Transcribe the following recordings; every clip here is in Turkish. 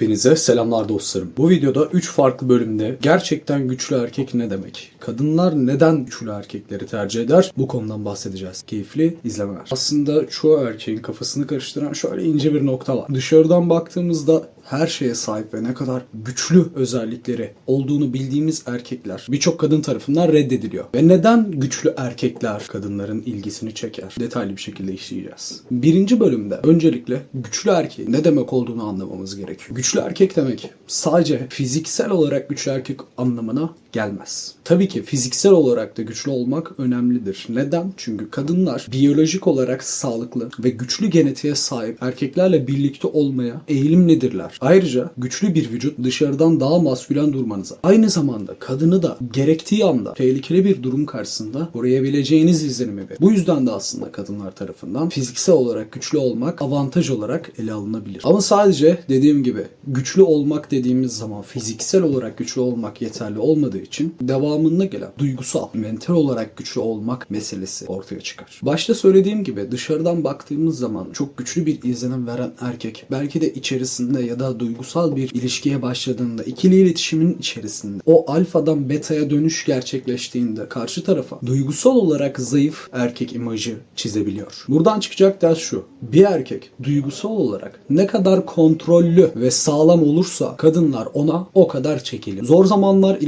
Hepinize selamlar dostlarım. Bu videoda 3 farklı bölümde gerçekten güçlü erkek ne demek? Kadınlar neden güçlü erkekleri tercih eder? Bu konudan bahsedeceğiz. Keyifli izlemeler. Aslında çoğu erkeğin kafasını karıştıran şöyle ince bir nokta var. Dışarıdan baktığımızda her şeye sahip ve ne kadar güçlü özellikleri olduğunu bildiğimiz erkekler birçok kadın tarafından reddediliyor. Ve neden güçlü erkekler kadınların ilgisini çeker? Detaylı bir şekilde işleyeceğiz. Birinci bölümde öncelikle güçlü erkeğin ne demek olduğunu anlamamız gerekiyor. Güçlü erkek demek sadece fiziksel olarak güçlü erkek anlamına gelmez. Tabii ki fiziksel olarak da güçlü olmak önemlidir. Neden? Çünkü kadınlar biyolojik olarak sağlıklı ve güçlü genetiğe sahip erkeklerle birlikte olmaya eğilimlidirler. Ayrıca güçlü bir vücut dışarıdan daha maskülen durmanıza, aynı zamanda kadını da gerektiği anda tehlikeli bir durum karşısında koruyabileceğiniz izlenimi verir. Bu yüzden de aslında kadınlar tarafından fiziksel olarak güçlü olmak avantaj olarak ele alınabilir. Ama sadece dediğim gibi güçlü olmak dediğimiz zaman fiziksel olarak güçlü olmak yeterli olmadığı için devamında gelen duygusal, mental olarak güçlü olmak meselesi ortaya çıkar. Başta söylediğim gibi dışarıdan baktığımız zaman çok güçlü bir izlenim veren erkek belki de içerisinde ya da duygusal bir ilişkiye başladığında ikili iletişimin içerisinde o alfadan beta'ya dönüş gerçekleştiğinde karşı tarafa duygusal olarak zayıf erkek imajı çizebiliyor. Buradan çıkacak ders şu. Bir erkek duygusal olarak ne kadar kontrollü ve sağlam olursa kadınlar ona o kadar çekilir. Zor zamanlar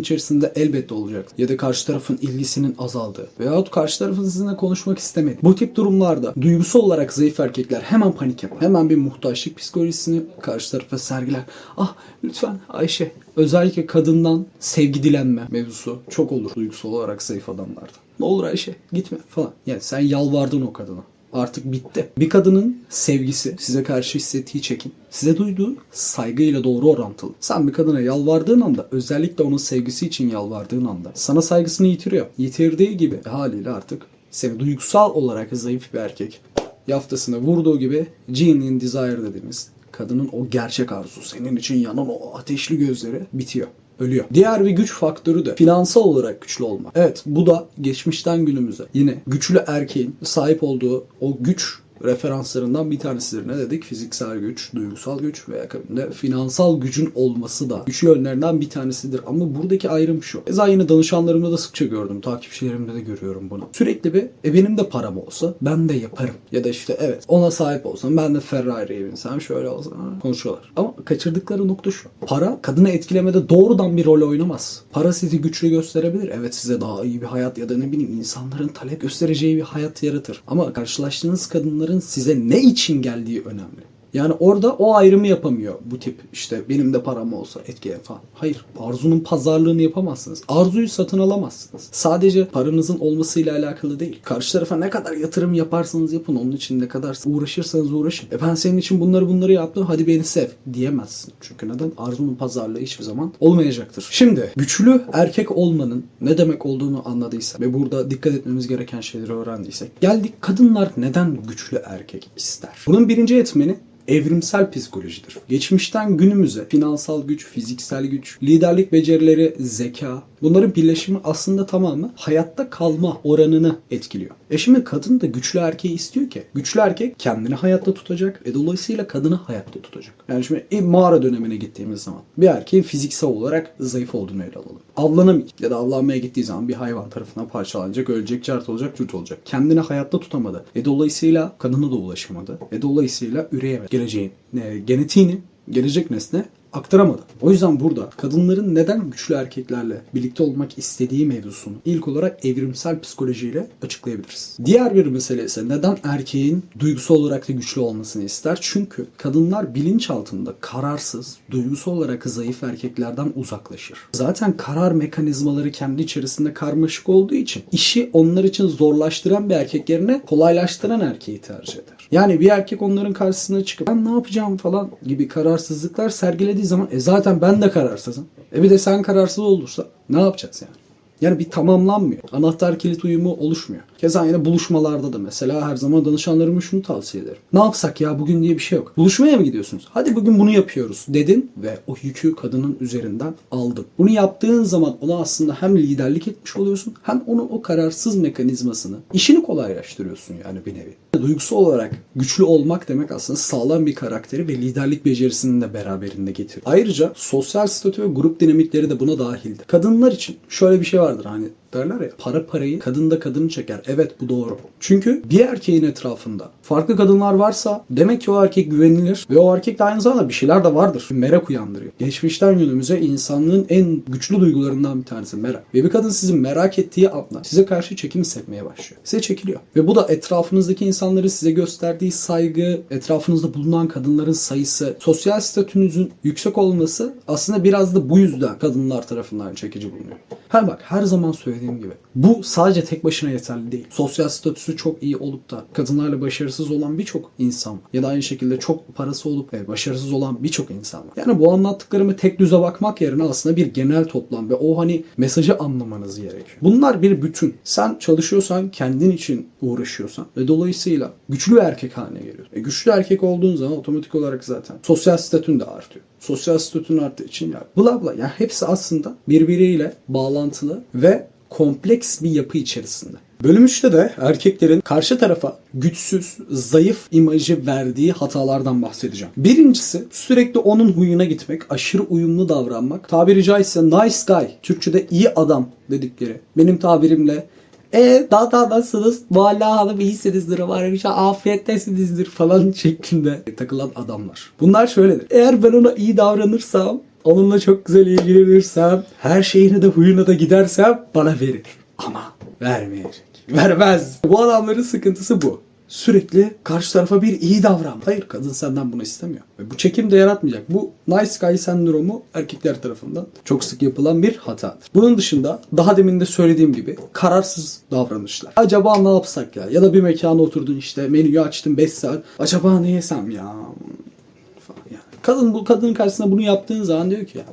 iletişimin içerisinde elbette olacak. Ya da karşı tarafın ilgisinin azaldığı veyahut karşı tarafın sizinle konuşmak istemedi. Bu tip durumlarda duygusal olarak zayıf erkekler hemen panik yapar. Hemen bir muhtaçlık psikolojisini karşı tarafa sergiler. Ah lütfen Ayşe özellikle kadından sevgi dilenme mevzusu çok olur duygusal olarak zayıf adamlarda. Ne olur Ayşe gitme falan. Yani sen yalvardın o kadına. Artık bitti. Bir kadının sevgisi, size karşı hissettiği çekim, size duyduğu saygıyla doğru orantılı. Sen bir kadına yalvardığın anda, özellikle onun sevgisi için yalvardığın anda sana saygısını yitiriyor. Yitirdiği gibi haliyle artık seni duygusal olarak zayıf bir erkek yaftasına vurduğu gibi genuine desire dediğimiz kadının o gerçek arzu, senin için yanan o ateşli gözleri bitiyor ölüyor. Diğer bir güç faktörü de finansal olarak güçlü olmak. Evet bu da geçmişten günümüze yine güçlü erkeğin sahip olduğu o güç referanslarından bir tanesidir. Ne dedik? Fiziksel güç, duygusal güç ve akabinde finansal gücün olması da güçlü yönlerinden bir tanesidir. Ama buradaki ayrım şu. Eza yine danışanlarımda da sıkça gördüm. Takipçilerimde de görüyorum bunu. Sürekli bir e benim de param olsa ben de yaparım. Ya da işte evet ona sahip olsam ben de Ferrari'ye binsem şöyle olsa ha, konuşuyorlar. Ama kaçırdıkları nokta şu. Para kadını etkilemede doğrudan bir rol oynamaz. Para sizi güçlü gösterebilir. Evet size daha iyi bir hayat ya da ne bileyim insanların talep göstereceği bir hayat yaratır. Ama karşılaştığınız kadınların size ne için geldiği önemli. Yani orada o ayrımı yapamıyor bu tip işte benim de param olsa etkiye falan. Hayır. Arzunun pazarlığını yapamazsınız. Arzuyu satın alamazsınız. Sadece paranızın olmasıyla alakalı değil. Karşı tarafa ne kadar yatırım yaparsanız yapın. Onun için ne kadar uğraşırsanız uğraşın. E ben senin için bunları bunları yaptım. Hadi beni sev diyemezsin. Çünkü neden? Arzunun pazarlığı hiçbir zaman olmayacaktır. Şimdi güçlü erkek olmanın ne demek olduğunu anladıysak ve burada dikkat etmemiz gereken şeyleri öğrendiysek geldik kadınlar neden güçlü erkek ister? Bunun birinci etmeni evrimsel psikolojidir. Geçmişten günümüze finansal güç, fiziksel güç, liderlik becerileri, zeka bunların birleşimi aslında tamamı hayatta kalma oranını etkiliyor. E şimdi kadın da güçlü erkeği istiyor ki güçlü erkek kendini hayatta tutacak ve dolayısıyla kadını hayatta tutacak. Yani şimdi e, mağara dönemine gittiğimiz zaman bir erkeğin fiziksel olarak zayıf olduğunu ele alalım. Avlanamayacak ya da avlanmaya gittiği zaman bir hayvan tarafından parçalanacak, ölecek, cart olacak, cürt olacak. Kendini hayatta tutamadı. E dolayısıyla kadına da ulaşamadı. E dolayısıyla üreyemedi. Geleceğin, e, genetiğini gelecek nesne aktaramadı. O yüzden burada kadınların neden güçlü erkeklerle birlikte olmak istediği mevzusunu ilk olarak evrimsel psikolojiyle açıklayabiliriz. Diğer bir mesele ise neden erkeğin duygusal olarak da güçlü olmasını ister? Çünkü kadınlar bilinç altında kararsız, duygusal olarak zayıf erkeklerden uzaklaşır. Zaten karar mekanizmaları kendi içerisinde karmaşık olduğu için işi onlar için zorlaştıran bir erkek yerine kolaylaştıran erkeği tercih eder. Yani bir erkek onların karşısına çıkıp ben ne yapacağım falan gibi kararsızlıklar sergilediği zaman e zaten ben de kararsızım. E bir de sen kararsız olursa ne yapacağız yani? Yani bir tamamlanmıyor. Anahtar kilit uyumu oluşmuyor. Keza yine buluşmalarda da mesela her zaman danışanlarıma şunu tavsiye ederim. Ne yapsak ya bugün diye bir şey yok. Buluşmaya mı gidiyorsunuz? Hadi bugün bunu yapıyoruz dedin ve o yükü kadının üzerinden aldın. Bunu yaptığın zaman ona aslında hem liderlik etmiş oluyorsun hem onu o kararsız mekanizmasını işini kolaylaştırıyorsun yani bir nevi. Duygusal olarak güçlü olmak demek aslında sağlam bir karakteri ve liderlik becerisini de beraberinde getiriyor. Ayrıca sosyal statü ve grup dinamikleri de buna dahildir. Kadınlar için şöyle bir şey vardır hani derler ya para parayı kadın da kadını çeker. Evet bu doğru. Çünkü bir erkeğin etrafında farklı kadınlar varsa demek ki o erkek güvenilir ve o erkek de aynı zamanda bir şeyler de vardır. Merak uyandırıyor. Geçmişten günümüze insanlığın en güçlü duygularından bir tanesi merak. Ve bir kadın sizin merak ettiği anda size karşı çekim hissetmeye başlıyor. Size çekiliyor. Ve bu da etrafınızdaki insanların size gösterdiği saygı, etrafınızda bulunan kadınların sayısı, sosyal statünüzün yüksek olması aslında biraz da bu yüzden kadınlar tarafından çekici bulunuyor. Her bak her zaman söylediğim gibi bu sadece tek başına yeterli değil. Sosyal statüsü çok iyi olup da kadınlarla başarısız olan birçok insan var. Ya da aynı şekilde çok parası olup ve başarısız olan birçok insan var. Yani bu anlattıklarımı tek düze bakmak yerine aslında bir genel toplam ve o hani mesajı anlamanız gerekiyor. Bunlar bir bütün. Sen çalışıyorsan, kendin için uğraşıyorsan ve dolayısıyla güçlü erkek haline geliyorsun. E güçlü erkek olduğun zaman otomatik olarak zaten sosyal statün de artıyor. Sosyal statün arttığı için ya bla bla yani hepsi aslında birbiriyle bağlantılı ve kompleks bir yapı içerisinde. Bölüm 3'te de erkeklerin karşı tarafa güçsüz, zayıf imajı verdiği hatalardan bahsedeceğim. Birincisi sürekli onun huyuna gitmek, aşırı uyumlu davranmak. Tabiri caizse nice guy, Türkçe'de iyi adam dedikleri. Benim tabirimle e daha daha nasılsınız? Valla hanım iyisinizdir var bir şey afiyettesinizdir falan şeklinde takılan adamlar. Bunlar şöyledir. Eğer ben ona iyi davranırsam, onunla çok güzel ilgilenirsem, her şeyine de huyuna da gidersem bana verir. Ama vermeyecek. Vermez. Bu adamların sıkıntısı bu. Sürekli karşı tarafa bir iyi davran. Hayır kadın senden bunu istemiyor. Ve bu çekim de yaratmayacak. Bu nice guy sendromu erkekler tarafından çok sık yapılan bir hatadır. Bunun dışında daha demin de söylediğim gibi kararsız davranışlar. Acaba ne yapsak ya? Ya da bir mekana oturdun işte menüyü açtın 5 saat. Acaba ne yesem ya? Kadın bu kadının karşısında bunu yaptığın zaman diyor ki ya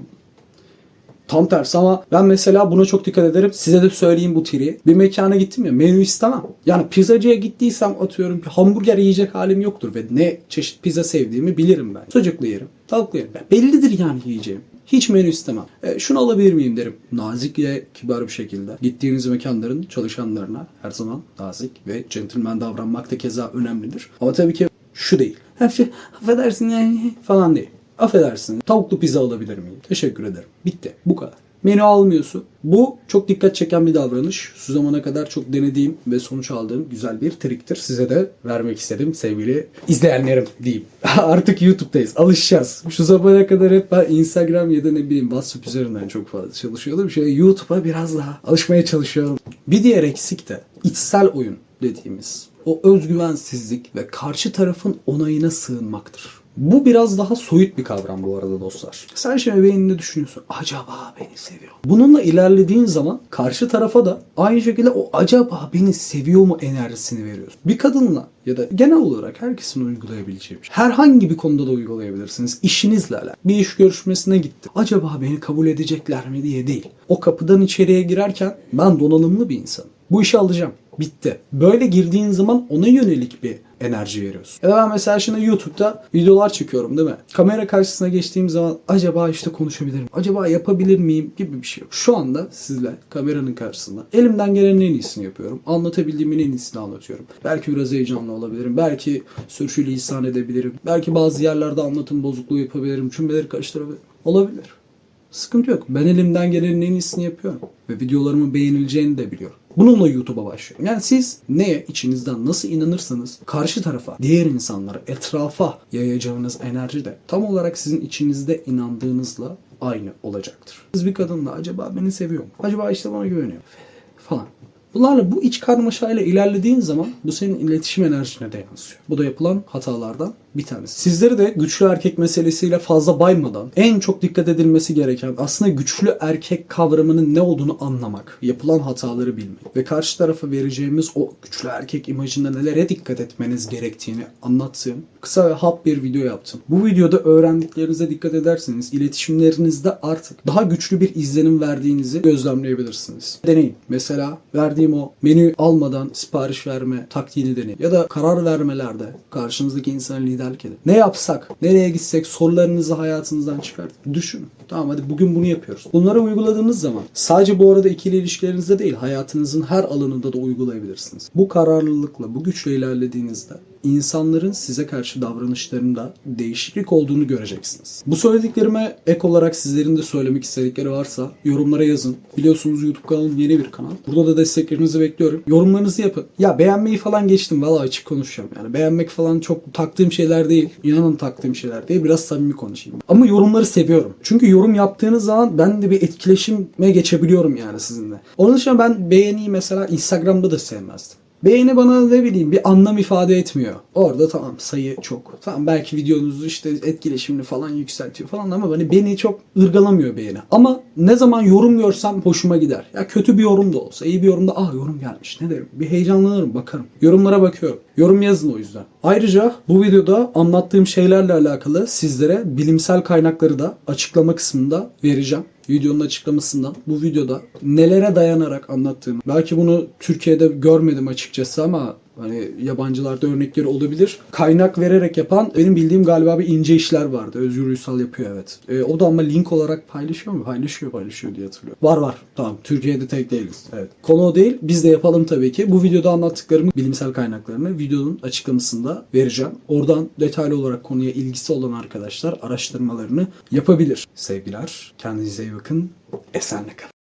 Tam tersi ama ben mesela buna çok dikkat ederim. Size de söyleyeyim bu tiri. Bir mekana gittim ya menü istemem. Yani pizzacıya gittiysem atıyorum ki hamburger yiyecek halim yoktur ve ne çeşit pizza sevdiğimi bilirim ben. Sucuklu yerim, tavuklu yerim. Bellidir yani yiyeceğim. Hiç menü istemem. E, şunu alabilir miyim derim. Nazik ve kibar bir şekilde. Gittiğiniz mekanların çalışanlarına her zaman nazik ve centilmen davranmak da keza önemlidir. Ama tabii ki şu değil. Hafif, affedersin yani falan değil. Affedersin. Tavuklu pizza alabilir miyim? Teşekkür ederim. Bitti. Bu kadar. Menü almıyorsun. Bu çok dikkat çeken bir davranış. Şu zamana kadar çok denediğim ve sonuç aldığım güzel bir triktir. Size de vermek istedim sevgili izleyenlerim diyeyim. Artık YouTube'dayız. Alışacağız. Şu zamana kadar hep ben Instagram ya da ne bileyim WhatsApp üzerinden çok fazla çalışıyordum. Şey YouTube'a biraz daha alışmaya çalışıyorum. Bir diğer eksik de içsel oyun dediğimiz o özgüvensizlik ve karşı tarafın onayına sığınmaktır. Bu biraz daha soyut bir kavram bu arada dostlar. Sen şimdi beyninde düşünüyorsun. Acaba beni seviyor. Bununla ilerlediğin zaman karşı tarafa da aynı şekilde o acaba beni seviyor mu enerjisini veriyorsun. Bir kadınla ya da genel olarak herkesin uygulayabileceği bir şey. Herhangi bir konuda da uygulayabilirsiniz. İşinizle alakalı. Bir iş görüşmesine gitti. Acaba beni kabul edecekler mi diye değil. O kapıdan içeriye girerken ben donanımlı bir insanım. Bu işi alacağım. Bitti. Böyle girdiğin zaman ona yönelik bir enerji veriyorsun. Ya da ben mesela şimdi YouTube'da videolar çekiyorum değil mi? Kamera karşısına geçtiğim zaman acaba işte konuşabilirim, acaba yapabilir miyim gibi bir şey yok. Şu anda sizle kameranın karşısında elimden gelenin en iyisini yapıyorum. Anlatabildiğimin en iyisini anlatıyorum. Belki biraz heyecanlı olabilirim. Belki sürçülisan edebilirim. Belki bazı yerlerde anlatım bozukluğu yapabilirim. Cümleleri karıştırabilirim. Olabilir. Sıkıntı yok. Ben elimden gelenin en iyisini yapıyorum. Ve videolarımın beğenileceğini de biliyorum. Bununla YouTube'a başlıyorum. Yani siz neye içinizden nasıl inanırsanız karşı tarafa, diğer insanlara, etrafa yayacağınız enerji de tam olarak sizin içinizde inandığınızla aynı olacaktır. Siz bir kadınla acaba beni seviyor mu? Acaba işte bana güveniyor falan. Bunlarla bu iç karmaşayla ilerlediğin zaman bu senin iletişim enerjine de yansıyor. Bu da yapılan hatalardan bir tanesi. Sizleri de güçlü erkek meselesiyle fazla baymadan en çok dikkat edilmesi gereken aslında güçlü erkek kavramının ne olduğunu anlamak, yapılan hataları bilmek ve karşı tarafa vereceğimiz o güçlü erkek imajında nelere dikkat etmeniz gerektiğini anlattığım kısa ve hap bir video yaptım. Bu videoda öğrendiklerinize dikkat ederseniz iletişimlerinizde artık daha güçlü bir izlenim verdiğinizi gözlemleyebilirsiniz. Deneyin. Mesela verdiğim verdiğim o menü almadan sipariş verme taktiğini deneyin. Ya da karar vermelerde karşınızdaki insana liderlik edin. Ne yapsak, nereye gitsek sorularınızı hayatınızdan çıkartın. Düşünün. Tamam hadi bugün bunu yapıyoruz. Bunları uyguladığınız zaman sadece bu arada ikili ilişkilerinizde değil hayatınızın her alanında da uygulayabilirsiniz. Bu kararlılıkla, bu güçle ilerlediğinizde insanların size karşı davranışlarında değişiklik olduğunu göreceksiniz. Bu söylediklerime ek olarak sizlerin de söylemek istedikleri varsa yorumlara yazın. Biliyorsunuz YouTube kanalım yeni bir kanal. Burada da desteklerinizi bekliyorum. Yorumlarınızı yapın. Ya beğenmeyi falan geçtim. Valla açık konuşacağım. Yani beğenmek falan çok taktığım şeyler değil. İnanın taktığım şeyler değil. Biraz samimi konuşayım. Ama yorumları seviyorum. Çünkü yorum yaptığınız zaman ben de bir etkileşime geçebiliyorum yani sizinle. Onun dışında ben beğeniyi mesela Instagram'da da sevmezdim. Beğeni bana ne bileyim bir anlam ifade etmiyor. Orada tamam sayı çok. Tamam belki videonuzu işte etkileşimini falan yükseltiyor falan ama hani beni çok ırgalamıyor beğeni. Ama ne zaman yorum görsem hoşuma gider. Ya kötü bir yorum da olsa, iyi bir yorum da ah yorum gelmiş ne derim. Bir heyecanlanırım bakarım. Yorumlara bakıyorum. Yorum yazın o yüzden. Ayrıca bu videoda anlattığım şeylerle alakalı sizlere bilimsel kaynakları da açıklama kısmında vereceğim videonun açıklamasından bu videoda nelere dayanarak anlattığımı. Belki bunu Türkiye'de görmedim açıkçası ama hani yabancılarda örnekleri olabilir. Kaynak vererek yapan benim bildiğim galiba bir ince işler vardı. Özgür Uysal yapıyor evet. E, o da ama link olarak paylaşıyor mu? Paylaşıyor paylaşıyor diye hatırlıyorum. Var var. Tamam. Türkiye'de tek değiliz. Evet. Konu o değil. Biz de yapalım tabii ki. Bu videoda anlattıklarımı bilimsel kaynaklarını videonun açıklamasında vereceğim. Oradan detaylı olarak konuya ilgisi olan arkadaşlar araştırmalarını yapabilir. Sevgiler. Kendinize iyi bakın. Esenle kalın.